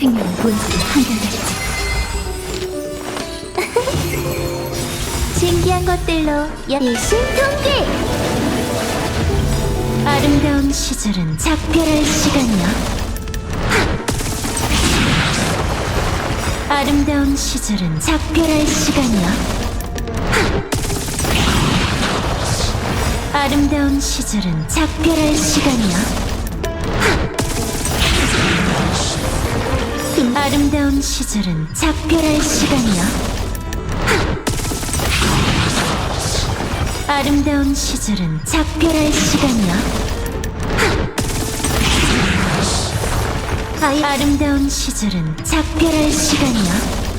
생명은 본질이 한결같지. 신기한 것들로 일심동기 아름다운 시절은 작별할 시간이야. 아름다운 시절은 작별할 시간이야. 아름다운 시절은 작별할 시간이야. 아름다운 시절은 작별할 시간이야. 아름다운 시절은 작별할 시간이야. 아이 아름다운 시절은 작별할 시간이야.